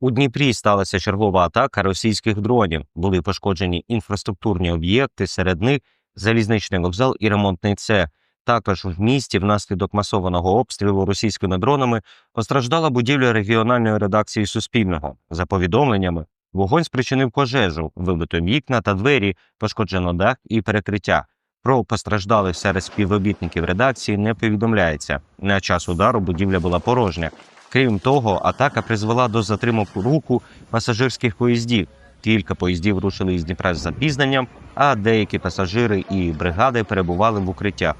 У Дніпрі сталася чергова атака російських дронів. Були пошкоджені інфраструктурні об'єкти, серед них залізничний вокзал і ремонтний цех. Також в місті внаслідок масованого обстрілу російськими дронами постраждала будівля регіональної редакції Суспільного. За повідомленнями, вогонь спричинив пожежу, вибито вікна та двері, пошкоджено дах і перекриття. Про постраждалих серед співробітників редакції не повідомляється. На час удару будівля була порожня. Крім того, атака призвела до затримок руху пасажирських поїздів. Кілька поїздів рушили із Дніпра з запізненням, а деякі пасажири і бригади перебували в укриттях.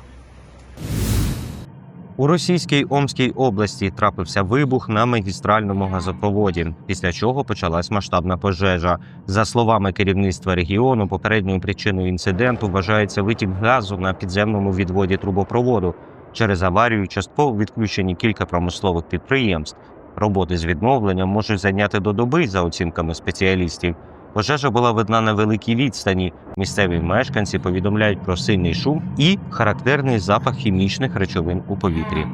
У російській Омській області трапився вибух на магістральному газопроводі, після чого почалась масштабна пожежа. За словами керівництва регіону, попередньою причиною інциденту вважається витік газу на підземному відводі трубопроводу. Через аварію частково відключені кілька промислових підприємств. Роботи з відновлення можуть зайняти до доби, за оцінками спеціалістів. Пожежа була видна на великій відстані. Місцеві мешканці повідомляють про сильний шум і характерний запах хімічних речовин у повітрі.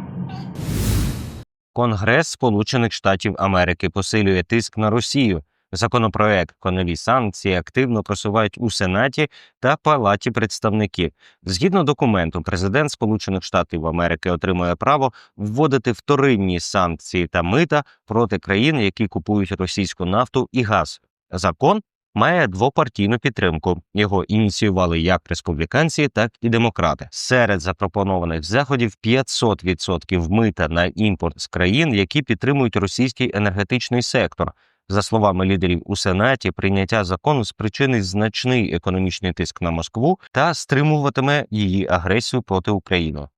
Конгрес Сполучених Штатів Америки посилює тиск на Росію. Законопроект про нові санкції активно просувають у Сенаті та Палаті представників. Згідно документу, президент Сполучених Штатів Америки отримує право вводити вторинні санкції та мита проти країн, які купують російську нафту і газ. Закон має двопартійну підтримку. Його ініціювали як республіканці, так і демократи. Серед запропонованих заходів 500% мита на імпорт з країн, які підтримують російський енергетичний сектор. За словами лідерів у Сенаті, прийняття закону спричинить значний економічний тиск на Москву та стримуватиме її агресію проти України.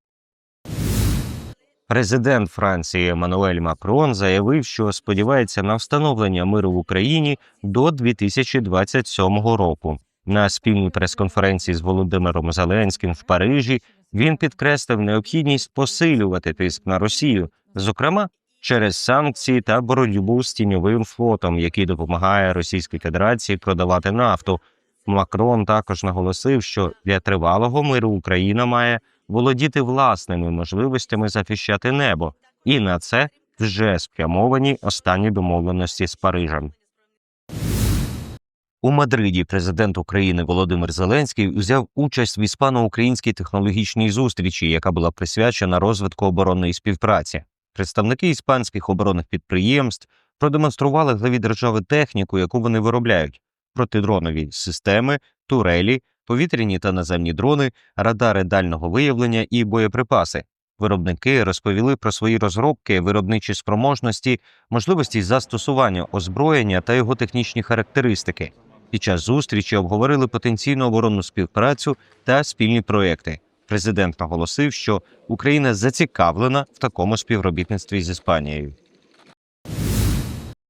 Президент Франції Еммануель Макрон заявив, що сподівається на встановлення миру в Україні до 2027 року. На спільній прес-конференції з Володимиром Зеленським в Парижі він підкреслив необхідність посилювати тиск на Росію, зокрема через санкції та боротьбу з тіньовим флотом, який допомагає Російській Федерації продавати нафту. Макрон також наголосив, що для тривалого миру Україна має володіти власними можливостями захищати небо, і на це вже спрямовані останні домовленості з Парижем. У Мадриді президент України Володимир Зеленський взяв участь в іспано-українській технологічній зустрічі, яка була присвячена розвитку оборонної співпраці. Представники іспанських оборонних підприємств продемонстрували главі держави техніку, яку вони виробляють: протидронові системи, турелі, повітряні та наземні дрони, радари дальнього виявлення і боєприпаси. Виробники розповіли про свої розробки, виробничі спроможності, можливості застосування озброєння та його технічні характеристики. Під час зустрічі обговорили потенційну оборонну співпрацю та спільні проекти. Президент наголосив, що Україна зацікавлена в такому співробітництві з Іспанією.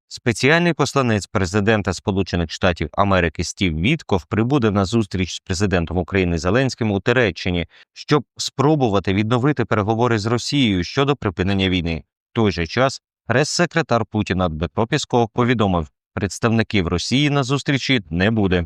Спеціальний посланець президента Сполучених Штатів Америки Стів Вітков прибуде на зустріч з президентом України Зеленським у Туреччині, щоб спробувати відновити переговори з Росією щодо припинення війни. В той же час прес-секретар Путіна Дмитро Пісков повідомив, представників Росії на зустрічі не буде.